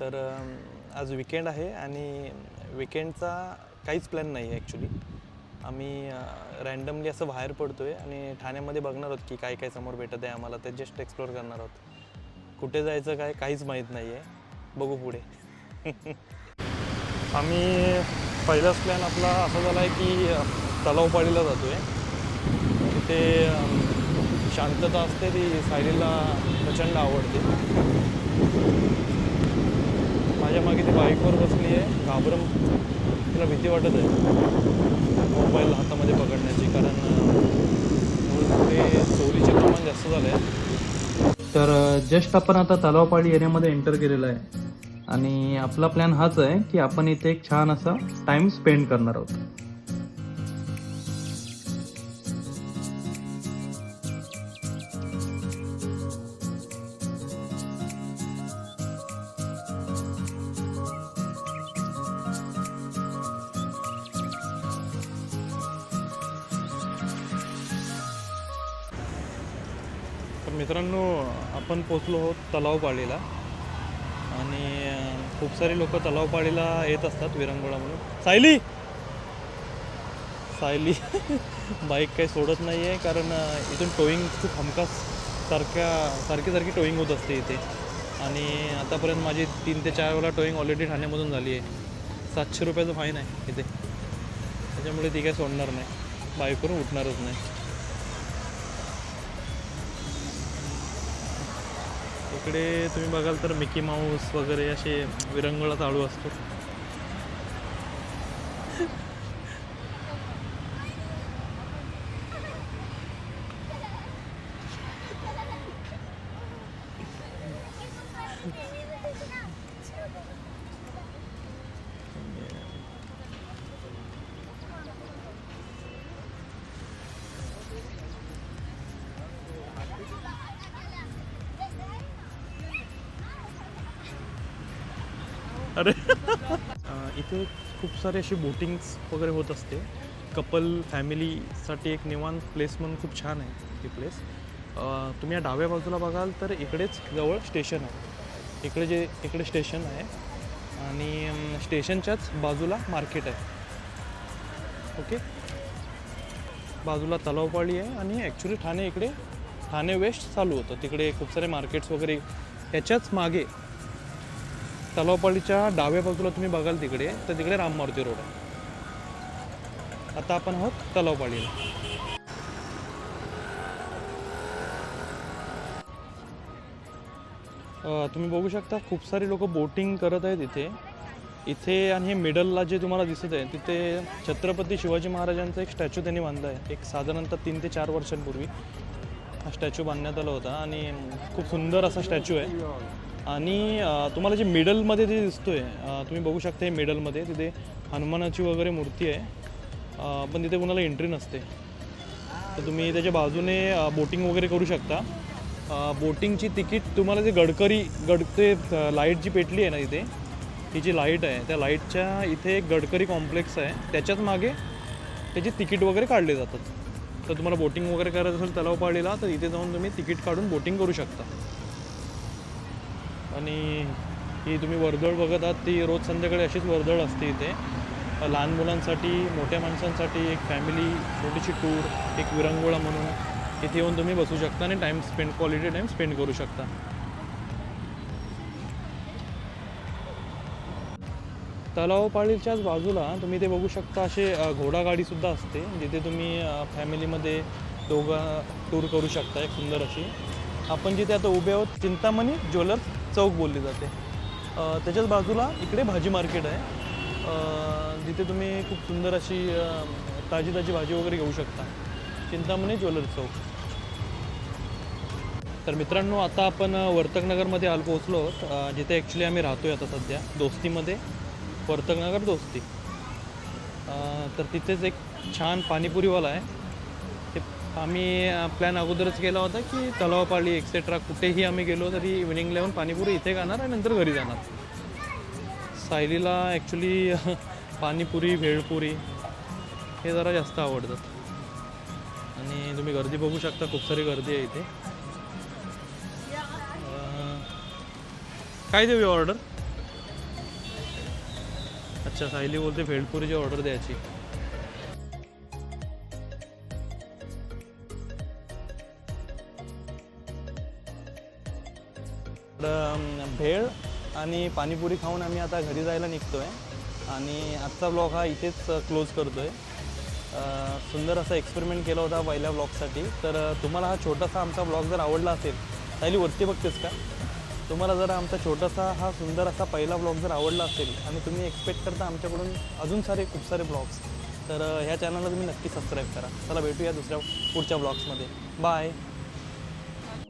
तर आज विकेंड आहे आणि विकेंडचा काहीच प्लॅन नाही आहे ॲक्च्युली आम्ही रॅन्डमली असं बाहेर पडतो आहे आणि ठाण्यामध्ये बघणार आहोत की काय काय समोर भेटत आहे आम्हाला. ते जस्ट एक्सप्लोअर करणार आहोत. कुठे जायचं काय काहीच माहीत नाही आहे. बघू पुढे. आम्ही पहिलाच प्लॅन आपला असा झाला आहे की तलावपाळीला जातो आहे तिथे शांतता असते ती सायलीला प्रचंड आवडते. माझ्या मागे ती बाईकवर बसली आहे. घाबरम तिला भीती वाटत आहे. मोबाईल हातामध्ये पकडण्याची कारण ते चोरीचे प्रमाण जास्त झालं आहे तर जस्ट आपण आता तलावपाडी एरियामध्ये एंटर केलेलं आहे. आणि आपला प्लॅन हाच आहे की आपण इथे एक छान असा टाइम स्पेंड करणार आहोत. मित्रांनो आपण पोचलो आहोत तलावपाळीला आणि खूप सारे लोक तलावपाळीला येत असतात विरंगुळा म्हणून. सायली! सायली बाईक काही सोडत नाही आहे कारण इथून टोईंग खूप हमखास सारख्या सारखी सारखी टोईंग होत असते इथे. आणि आतापर्यंत माझी तीन ते चार वेळा टोईंग ऑलरेडी ठाण्यामधून झाली आहे. सातशे रुपयाचं फाईन आहे इथे. त्याच्यामुळे ती काही सोडणार नाही. बाईकवरून उठणारच नाही. इकडे तुम्ही बघाल तर मिकी माऊस वगैरे असे विरंगुळा चालू असतो. अरे. इथे खूप सारे असे बोटिंग्स वगैरे होत असते. कपल फॅमिलीसाठी एक निवांत प्लेस म्हणून खूप छान आहे ही प्लेस तुम्ही या डाव्या बाजूला बघाल तर इकडेच जवळ स्टेशन आहे. इकडे जे इकडे स्टेशन आहे. आणि स्टेशनच्याच बाजूला मार्केट आहे. ओके बाजूला तलावपाळी आहे आणि ॲक्च्युली ठाणे इकडे ठाणे वेस्ट चालू होतं. तिकडे खूप सारे मार्केट्स वगैरे. ह्याच्याच मागे तलावपाळीच्या डाव्या बाजूला तुम्ही बघाल तिकडे तर तिकडे राम मारुती रोड आहे. आता आपण आहोत तलावपाळीला तुम्ही बघू शकता खूप सारे लोक बोटिंग करत आहेत इथे. इथे आणि हे मिडलला जे तुम्हाला दिसत आहे तिथे छत्रपती शिवाजी महाराजांचा एक स्टॅच्यू त्यांनी बांधला आहे. एक साधारणतः तीन ते चार वर्षांपूर्वी हा स्टॅच्यू बांधण्यात आला होता आणि खूप सुंदर असा स्टॅच्यू आहे. आणि तुम्हाला जे मिडलमध्ये जे दिसतो आहे तुम्ही बघू शकता हे मिडलमध्ये तिथे हनुमानाची वगैरे मूर्ती आहे. पण तिथे कुणाला एंट्री नसते. तर तुम्ही त्याच्या बाजूने बोटिंग वगैरे करू शकता. बोटिंगची तिकीट तुम्हाला जे गडकरी गड ते लाइट जी पेटली आहे ना इथे ही जी लाइट आहे त्या लाईटच्या इथे एक गडकरी कॉम्प्लेक्स आहे. त्याच्याच मागे त्याची तिकीट वगैरे काढले जातात. तर तुम्हाला बोटिंग वगैरे करायचं असेल तलाव पाळलेला तर इथे जाऊन तुम्ही तिकीट काढून बोटिंग करू शकता. आणि ही तुम्ही वर्दळ बघत आहात ती रोज संध्याकाळी अशीच वर्दळ असते इथे. लहान मुलांसाठी मोठ्या माणसांसाठी एक फॅमिली छोटीशी टूर एक विरंगुळा म्हणून इथे येऊन तुम्ही बसू शकता आणि time spend quality time spend करू शकता. तलावपाळीच्याच बाजूला तुम्ही ते बघू शकता असे घोडागाडीसुद्धा असते जिथे तुम्ही फॅमिलीमध्ये दोघं टूर करू शकता एक सुंदर अशी. आपण जिथे आता उभे आहोत चिंतामणी ज्वेलर्स चौक बोलली जाते. त्याच्याच बाजूला इकडे भाजी मार्केट आहे. जिथे तुम्ही खूप सुंदर अशी ताजी ताजी भाजी वगैरे घेऊ शकता. चिंतामणी ज्वेलर्स चौक. तर मित्रांनो आता आपण वर्तकनगरमध्ये आल पोहोचलो आहोत. जिथे ॲक्च्युली आम्ही राहतो आहे आता सध्या दोस्तीमध्ये. वर्तकनगर दोस्ती. तर तिथेच एक छान पाणीपुरीवाला आहे. आम्ही प्लॅन अगोदरच केला होता की तलावपाळी एक्सेट्रा कुठेही आम्ही गेलो तरी इव्हिनिंगला येऊन पाणीपुरी इथे खाणार आणि नंतर घरी जाणार. सायलीला ॲक्च्युली पाणीपुरी भेळपुरी हे जरा जास्त आवडतात आणि तुम्ही गर्दी बघू शकता खूप सारी गर्दी आहे इथे. काय देऊया ऑर्डर अच्छा सायली बोलते भेळपुरीची ऑर्डर द्यायची. भेळ आणि पाणीपुरी खाऊन आम्ही आता घरी जायला निघतो आहे आणि आजचा ब्लॉग हा इथेच क्लोज करतो आहे सुंदर असा एक्सपेरिमेंट केला होता पहिल्या ब्लॉगसाठी तर तुम्हाला हा छोटासा आमचा ब्लॉग जर आवडला असेल पहिली वरती बघतेस का? तुम्हाला जर आमचा छोटासा हा सुंदर असा पहिला ब्लॉग जर आवडला असेल आणि तुम्ही एक्सपेक्ट करता आमच्याकडून अजून सारे खूप सारे ब्लॉग्स तर ह्या चॅनलला तुम्ही नक्की सबस्क्राईब करा. चला भेटूया दुसऱ्या पुढच्या ब्लॉग्समध्ये बाय